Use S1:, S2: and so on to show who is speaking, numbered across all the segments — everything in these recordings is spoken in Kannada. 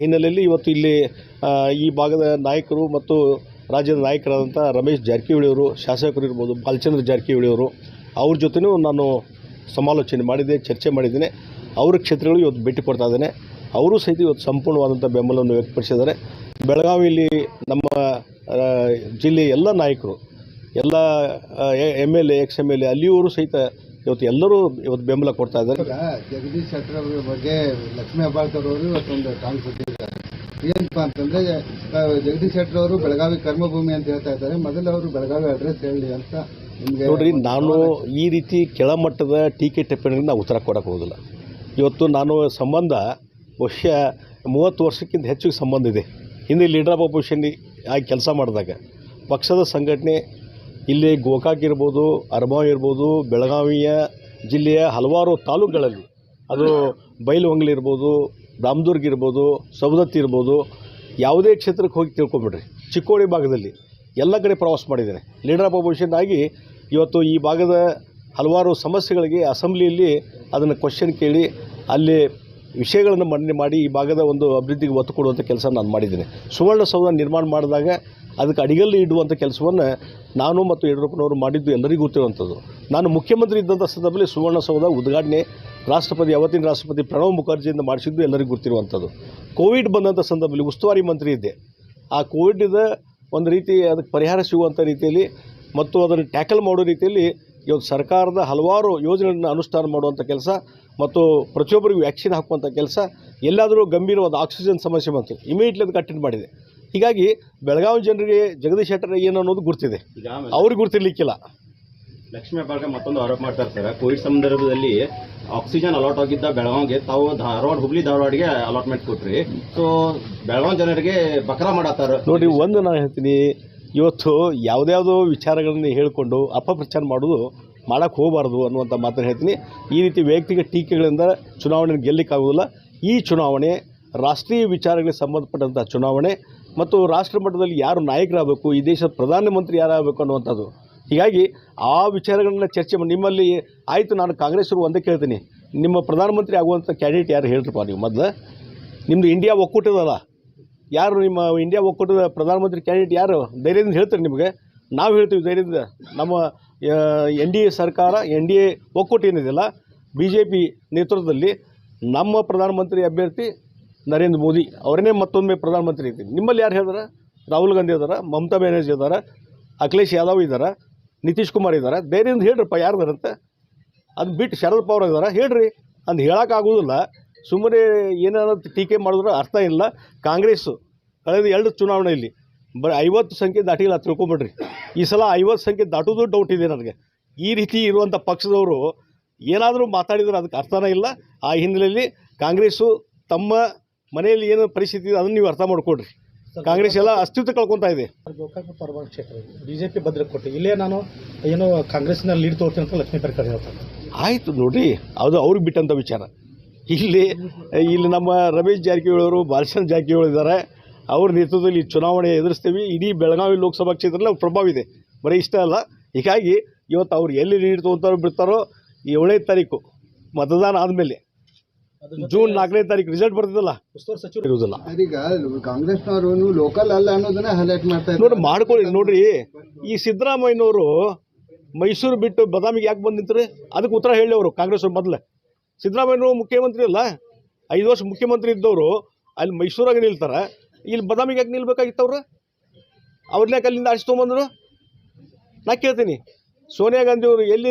S1: ಹಿನ್ನೆಲೆಯಲ್ಲಿ ಇವತ್ತು ಇಲ್ಲಿ ಈ ಭಾಗದ ನಾಯಕರು ಮತ್ತು ರಾಜ್ಯದ ನಾಯಕರಾದಂಥ ರಮೇಶ್ ಜಾರಕಿಹೊಳಿ ಅವರು ಶಾಸಕರು ಇರ್ಬೋದು, ಬಾಲಚಂದ್ರ ಜಾರಕಿಹೊಳಿ ಅವರು ಅವ್ರ ಜೊತೆನೂ ನಾನು ಸಮಾಲೋಚನೆ ಮಾಡಿದ್ದೆ, ಚರ್ಚೆ ಮಾಡಿದ್ದೇನೆ. ಅವರ ಕ್ಷೇತ್ರಗಳು ಇವತ್ತು ಭೇಟಿ ಕೊಡ್ತಾ ಇದ್ದೇನೆ. ಅವರು ಸಹಿತ ಇವತ್ತು ಸಂಪೂರ್ಣವಾದಂಥ ಬೆಂಬಲವನ್ನು ವ್ಯಕ್ತಪಡಿಸಿದ್ದಾರೆ. ಬೆಳಗಾವಿಯಲ್ಲಿ ನಮ್ಮ ಜಿಲ್ಲೆಯ ಎಲ್ಲ ನಾಯಕರು, ಎಲ್ಲ M L A, ex M L A, ಅಲ್ಲಿಯವರು ಸಹಿತ ಇವತ್ತು ಎಲ್ಲರೂ ಇವತ್ತು ಬೆಂಬಲ ಕೊಡ್ತಾ ಇದ್ದಾರೆ.
S2: ಜಗದೀಶ್ ಶೆಟ್ಟರ್ ಅವರ ಬಗ್ಗೆ ಲಕ್ಷ್ಮೀ ಹೆಬ್ಬಾಳ್ಕರ್ ಅವರು ಇವತ್ತೊಂದು ಟಾಂಗ್ ಕೊಟ್ಟಿದ್ದಾರೆ ಏನಪ್ಪ ಅಂತಂದ್ರೆ ಜಗದೀಶ್ ಶೆಟ್ಟರ್ ಅವರು ಬೆಳಗಾವಿ ಕರ್ಮಭೂಮಿ ಅಂತ ಹೇಳ್ತಾ ಇದ್ದಾರೆ. ಮೊದಲು ಅವರು ಬೆಳಗಾವಿ ಅಡ್ರೆಸ್ ಹೇಳಿ ಅಂತ ನಿಮ್ಗೆ
S1: ನೋಡ್ರಿ ನಾನು ಈ ರೀತಿ ಕೆಳಮಟ್ಟದ ಟೀಕೆ ಟಿಪ್ಪಣಿಗೆ ನಾವು ಉತ್ತರ ಕೊಡಕ್ಕೆ ಹೋಗೋದಿಲ್ಲ. ಇವತ್ತು ನಾನು ಸಂಬಂಧ ವರ್ಷ ಮೂವತ್ತು ವರ್ಷಕ್ಕಿಂತ ಹೆಚ್ಚು ಸಂಬಂಧ ಇದೆ. ಹಿಂದೆ ಲೀಡರ್ ಆಫ್ ಅಪೋಸಿಷನ್ ಆಗಿ ಕೆಲಸ ಮಾಡಿದಾಗ ಪಕ್ಷದ ಸಂಘಟನೆ ಇಲ್ಲಿ ಗೋಕಾಕ್ ಇರ್ಬೋದು ಅರಮಾವ್ ಇರ್ಬೋದು, ಬೆಳಗಾವಿಯ ಜಿಲ್ಲೆಯ ಹಲವಾರು ತಾಲೂಕುಗಳಲ್ಲಿ. ಅದು ಬೈಲಹೊಂಗಲ ಇರ್ಬೋದು, ರಾಮದುರ್ಗ ಇರ್ಬೋದು, ಸವದತ್ತಿ ಇರ್ಬೋದು, ಯಾವುದೇ ಕ್ಷೇತ್ರಕ್ಕೆ ಹೋಗಿ ತಿಳ್ಕೊಂಬಿಡ್ರಿ. ಚಿಕ್ಕೋಡಿ ಭಾಗದಲ್ಲಿ ಎಲ್ಲ ಕಡೆ ಪ್ರವಾಸ ಮಾಡಿದ್ದಾರೆ. ಲೀಡರ್ ಆಫ್ ಅಪೋಸಿಷನ್ ಆಗಿ ಇವತ್ತು ಈ ಭಾಗದ ಹಲವಾರು ಸಮಸ್ಯೆಗಳಿಗೆ ಅಸೆಂಬ್ಲಿಯಲ್ಲಿ ಅದನ್ನು ಕ್ವಶನ್ ಕೇಳಿ ಅಲ್ಲಿ ವಿಷಯಗಳನ್ನು ಮನ್ನಣೆ ಮಾಡಿ ಈ ಭಾಗದ ಒಂದು ಅಭಿವೃದ್ಧಿಗೆ ಒತ್ತು ಕೊಡುವಂಥ ಕೆಲಸ ನಾನು ಮಾಡಿದ್ದೇನೆ. ಸುವರ್ಣಸೌಧ ನಿರ್ಮಾಣ ಮಾಡಿದಾಗ ಅದಕ್ಕೆ ಅಡಿಗಲ್ಲಿ ಇಡುವಂಥ ಕೆಲಸವನ್ನು ನಾನು ಮತ್ತು ಯಡಿಯೂರಪ್ಪನವರು ಮಾಡಿದ್ದು ಎಲ್ಲರಿಗೂ ಗೊತ್ತಿರುವಂಥದ್ದು. ನಾನು ಮುಖ್ಯಮಂತ್ರಿ ಇದ್ದಂಥ ಸಂದರ್ಭದಲ್ಲಿ ಸುವರ್ಣಸೌಧ ಉದ್ಘಾಟನೆ ರಾಷ್ಟ್ರಪತಿ, ಅವತ್ತಿನ ರಾಷ್ಟ್ರಪತಿ ಪ್ರಣವ್ ಮುಖರ್ಜಿಯಿಂದ ಮಾಡಿಸಿದ್ದು ಎಲ್ಲರಿಗೂ ಗೊತ್ತಿರುವಂಥದ್ದು. ಕೋವಿಡ್ ಬಂದಂಥ ಸಂದರ್ಭದಲ್ಲಿ ಉಸ್ತುವಾರಿ ಮಂತ್ರಿ ಇದ್ದೆ. ಆ ಕೋವಿಡ್ದ ಒಂದು ರೀತಿ ಅದಕ್ಕೆ ಪರಿಹಾರ ಸಿಗುವಂಥ ರೀತಿಯಲ್ಲಿ ಮತ್ತು ಅದನ್ನು ಟ್ಯಾಕಲ್ ಮಾಡೋ ರೀತಿಯಲ್ಲಿ ಇವತ್ತು ಸರ್ಕಾರದ ಹಲವಾರು ಯೋಜನೆಗಳನ್ನು ಅನುಷ್ಠಾನ ಮಾಡುವಂಥ ಕೆಲಸ ಮತ್ತು ಪ್ರತಿಯೊಬ್ಬರಿಗೂ ವ್ಯಾಕ್ಸಿನ್ ಹಾಕುವಂಥ ಕೆಲಸ ಎಲ್ಲಾದರೂ ಗಂಭೀರವಾದ ಆಕ್ಸಿಜನ್ ಸಮಸ್ಯೆ ಬಂತು ಇಮಿಡಿಯೇಟ್ಲಿ ಅದಕ್ಕೆ ಅಟೆಂಡ್ ಮಾಡಿದೆ. ಹೀಗಾಗಿ ಬೆಳಗಾವಿ ಜನರಿಗೆ ಜಗದೀಶ್ ಶೆಟ್ಟರ್ ಏನು ಅನ್ನೋದು ಗುರ್ತಿದೆ. ಅವ್ರಿಗೆ ಗುರ್ತಿರ್ಲಿಕ್ಕಿಲ್ಲ.
S3: ಲಕ್ಷ್ಮೀ ಮತ್ತೊಂದು ಆರೋಪ ಮಾಡ್ತಾ ಸರ್ ಕೋವಿಡ್ ಸಂದರ್ಭದಲ್ಲಿ ಆಕ್ಸಿಜನ್ ಅಲಾಟ್ ಆಗಿದ್ದ ಬೆಳಗಾವಿಗೆ ತಾವು ಧಾರವಾಡ ಹುಬ್ಳಿ ಧಾರವಾಡಿಗೆ ಅಲಾಟ್ಮೆಂಟ್ ಕೊಟ್ರಿ. ಸೊ ಬೆಳಗಾವಿ ಜನರಿಗೆ ಬಕ್ರಾ ಮಾಡತ್ತಾರ.
S1: ನೋಡಿ ಒಂದು ನಾನು ಹೇಳ್ತೀನಿ ಇವತ್ತು ಯಾವುದ್ಯಾವುದೋ ವಿಚಾರಗಳನ್ನು ಹೇಳಿಕೊಂಡು ಅಪಪ್ರಚಾರ ಮಾಡೋದು ಮಾಡೋಕ್ಕೆ ಹೋಗಬಾರ್ದು ಅನ್ನುವಂಥ ಮಾತನ್ನು ಹೇಳ್ತೀನಿ. ಈ ರೀತಿ ವೈಯಕ್ತಿಕ ಟೀಕೆಗಳಿಂದ ಚುನಾವಣೆ ಗೆಲ್ಲಕ್ಕಾಗೋದಿಲ್ಲ ಈ ಚುನಾವಣೆ ರಾಷ್ಟ್ರೀಯ ವಿಚಾರಗಳಿಗೆ ಸಂಬಂಧಪಟ್ಟಂಥ ಚುನಾವಣೆ ಮತ್ತು ರಾಷ್ಟ್ರ ಮಟ್ಟದಲ್ಲಿ ಯಾರು ನಾಯಕರಾಗಬೇಕು, ಈ ದೇಶದ ಪ್ರಧಾನಮಂತ್ರಿ ಯಾರಾಗಬೇಕು ಅನ್ನುವಂಥದ್ದು. ಹೀಗಾಗಿ ಆ ವಿಚಾರಗಳನ್ನ ಚರ್ಚೆ ಮಾಡಿ, ನಿಮ್ಮಲ್ಲಿ ಆಯಿತು ನಾನು ಕಾಂಗ್ರೆಸ್ಸರು ಒಂದೇ ಕೇಳ್ತೀನಿ. ನಿಮ್ಮ ಪ್ರಧಾನಮಂತ್ರಿ ಆಗುವಂಥ ಕ್ಯಾಂಡಿಡೇಟ್ ಯಾರು ಹೇಳ್ರಪ್ಪ ನೀವು ಮೊದಲು? ನಿಮ್ಮದು ಇಂಡಿಯಾ ಒಕ್ಕೂಟದಲ್ಲ. ಯಾರು ನಿಮ್ಮ ಇಂಡಿಯಾ ಒಕ್ಕೂಟದ ಪ್ರಧಾನಮಂತ್ರಿ ಕ್ಯಾಂಡಿಡೇಟ್ ಯಾರು? ಧೈರ್ಯದಿಂದ ಹೇಳ್ತಾರೆ ನಿಮಗೆ. ನಾವು ಹೇಳ್ತೀವಿ ಧೈರ್ಯದಿಂದ. ನಮ್ಮ ಎನ್ ಡಿ ಎ ಸರ್ಕಾರ ಎನ್ ಡಿ ಎ ಒಕ್ಕೂಟ ಏನಿದೆಯಲ್ಲ ಬಿ ಜೆ ಪಿ ನೇತೃತ್ವದಲ್ಲಿ ನಮ್ಮ ಪ್ರಧಾನಮಂತ್ರಿ ಅಭ್ಯರ್ಥಿ ನರೇಂದ್ರ ಮೋದಿ ಅವರನ್ನೇ ಮತ್ತೊಮ್ಮೆ ಪ್ರಧಾನಮಂತ್ರಿ ಇದ್ದೀನಿ ನಿಮ್ಮಲ್ಲಿ ಯಾರು ಹೇಳಿದಾರೆ? ರಾಹುಲ್ ಗಾಂಧಿ ಇದ್ದಾರೆ? ಮಮತಾ ಬ್ಯಾನರ್ಜಿ ಇದ್ದಾರೆ? ಅಖಿಲೇಶ್ ಯಾದವ್ ಇದ್ದಾರೆ? ನಿತೀಶ್ ಕುಮಾರ್ ಇದ್ದಾರೆ? ಧೈರ್ಯದಿಂದ ಹೇಳ್ರಪ್ಪ ಯಾರ್ದಾರಂತ. ಅದು ಬಿಟ್ಟು ಶರದ್ ಪವಾರ್ ಇದ್ದಾರೆ? ಹೇಳ್ರಿ. ಅಂದು ಹೇಳೋಕ್ಕಾಗೋದಿಲ್ಲ ಸುಮ್ಮನೆ ಏನಾದ್ರು ಟೀಕೆ ಮಾಡಿದ್ರೆ ಅರ್ಥ ಇಲ್ಲ. ಕಾಂಗ್ರೆಸ್ಸು ಕಳೆದ ಎರಡು ಚುನಾವಣೆಯಲ್ಲಿ ಬರೀ ಐವತ್ತು ಸಂಖ್ಯೆ ದಾಟಿಲ್ಲ ತಿಳ್ಕೊಂಬಿಡ್ರಿ. ಈ ಸಲ ಐವತ್ತು ಸಂಖ್ಯೆ ದಾಟೋದು ಡೌಟ್ ಇದೆ ನನಗೆ. ಈ ರೀತಿ ಇರುವಂಥ ಪಕ್ಷದವರು ಏನಾದರೂ ಮಾತಾಡಿದ್ರೆ ಅದಕ್ಕೆ ಅರ್ಥನೇ ಇಲ್ಲ. ಆ ಹಿನ್ನೆಲೆಯಲ್ಲಿ ಕಾಂಗ್ರೆಸ್ಸು ತಮ್ಮ ಮನೆಯಲ್ಲಿ ಏನು ಪರಿಸ್ಥಿತಿ ಇದೆ ಅದನ್ನು ನೀವು ಅರ್ಥ ಮಾಡ್ಕೊಡ್ರಿ ಕಾಂಗ್ರೆಸ್ ಎಲ್ಲ ಅಸ್ತಿತ್ವ ಕಳ್ಕೊತಾ ಇದೆ.
S4: ಗೋಕಾಕ ಪರವಾಗಿ ಕ್ಷೇತ್ರ ಬಿಜೆಪಿ ಭದ್ರಕೋಟೆ ಇಲ್ಲೇ ನಾನು ಏನೋ ಕಾಂಗ್ರೆಸ್ನಲ್ಲಿ ಲೀಡ್ ತೋರ್ತೀನಿ ಅಂತ ಲಕ್ಷ್ಮೀ ಪರ್ಕರ್ ಹೇಳ್ತಾರೆ.
S1: ಆಯಿತು ನೋಡಿರಿ ಅದು ಅವ್ರಿಗೆ ಬಿಟ್ಟಂಥ ವಿಚಾರ. ಇಲ್ಲಿ ಇಲ್ಲಿ ನಮ್ಮ ರಮೇಶ್ ಜಾರಕಿಹೊಳಿ ಅವರು ಬಾಲಚಂದ್ರ ಜಾರಕಿಹೊಳಿ ಇದ್ದಾರೆ. ಅವ್ರ ನೇತೃತ್ವದಲ್ಲಿ ಈ ಚುನಾವಣೆ ಎದುರಿಸ್ತೀವಿ. ಇಡೀ ಬೆಳಗಾವಿ ಲೋಕಸಭಾ ಕ್ಷೇತ್ರದಲ್ಲಿ ಅವ್ರ ಪ್ರಭಾವ ಇದೆ. ಬರೀ ಇಷ್ಟ ಅಲ್ಲ. ಹೀಗಾಗಿ ಇವತ್ತು ಅವ್ರು ಎಲ್ಲಿ ಲೀಡ್ ತೊಗೊತಾರೋ ಬಿಡ್ತಾರೋ ಏಳನೇ ತಾರೀಕು ಮತದಾನ ಆದಮೇಲೆ. ಜೂನ್ ನಾಲ್ಕನೇ ತಾರೀಕು ರಿಸಲ್ಟ್ ಬರ್ತದಲ್ಲ?
S4: ಸಚಿವರು
S1: ಇರುವುದಿಲ್ಲ.
S2: ಅದೀಗ ಕಾಂಗ್ರೆಸ್ನವರು ಲೋಕಲ್ ಅಲ್ಲ ಅನ್ನೋದನ್ನ ಹೈಲೈಟ್ ಮಾಡ್ತಾ
S1: ನೋಡಿ ಮಾಡ್ಕೊಳ್ಳಿ ನೋಡ್ರಿ. ಈ ಸಿದ್ದರಾಮಯ್ಯನವರು ಮೈಸೂರು ಬಿಟ್ಟು ಬದಾಮಿಗೆ ಯಾಕೆ ಬಂದು ನಿಂತ್ರಿ? ಅದಕ್ಕೆ ಉತ್ತರ ಹೇಳಿ ಅವರು ಕಾಂಗ್ರೆಸ್ ಅವ್ರು ಮೊದಲು. ಸಿದ್ದರಾಮಯ್ಯನವರು ಮುಖ್ಯಮಂತ್ರಿ ಅಲ್ಲ. ಐದು ವರ್ಷ ಮುಖ್ಯಮಂತ್ರಿ ಇದ್ದವರು ಅಲ್ಲಿ ಮೈಸೂರಾಗ ನಿಲ್ತಾರೆ. ಇಲ್ಲಿ ಬದಾಮಿಗೆ ಯಾಕೆ ನಿಲ್ಬೇಕಾಗಿತ್ತು ಅವ್ರು ಅವ್ರನ್ನ ಅಲ್ಲಿಂದ ಆರಿಸಿ ತೊಗೊಂಬಂದ್ರು? ನಾ ಕೇಳ್ತೀನಿ. ಸೋನಿಯಾ ಗಾಂಧಿ ಅವರು ಎಲ್ಲಿ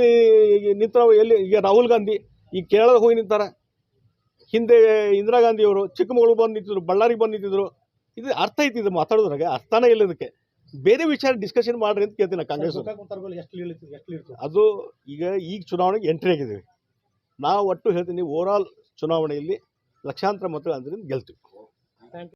S1: ನಿಂತರ ಎಲ್ಲಿ ಈಗ ರಾಹುಲ್ ಗಾಂಧಿ ಈಗ ಕೇರಳದಾಗ ಹೋಗಿ ನಿಂತಾರೆ. ಹಿಂದೆ ಇಂದಿರಾ ಗಾಂಧಿ ಅವರು ಚಿಕ್ಕಮಗಳೂರು ಬಂದು ನಿಂತಿದ್ರು ಬಳ್ಳಾರಿಗೆ ಬಂದು ನಿಂತಿದ್ರು. ಇದು ಅರ್ಥ ಐತಿ ಇದು ಮಾತಾಡೋದ್ರಾಗ ಅರ್ಥನೇ ಇಲ್ಲ ಇದಕ್ಕೆ. ಬೇರೆ ವಿಚಾರ ಡಿಸ್ಕಷನ್ ಮಾಡ್ರಿ ಅಂತ ಕೇಳ್ತೀನಿ ಕಾಂಗ್ರೆಸ್ ಅದು ಈಗ ಈಗ ಚುನಾವಣೆಗೆ ಎಂಟ್ರಿ ಆಗಿದ್ದೀವಿ. ನಾವು ಒಟ್ಟು ಹೇಳ್ತೀನಿ ಓವರಾಲ್ ಚುನಾವಣೆಯಲ್ಲಿ ಲಕ್ಷಾಂತರ ಮತಗಳಿಂದ ಗೆಲ್ತೀವಿ.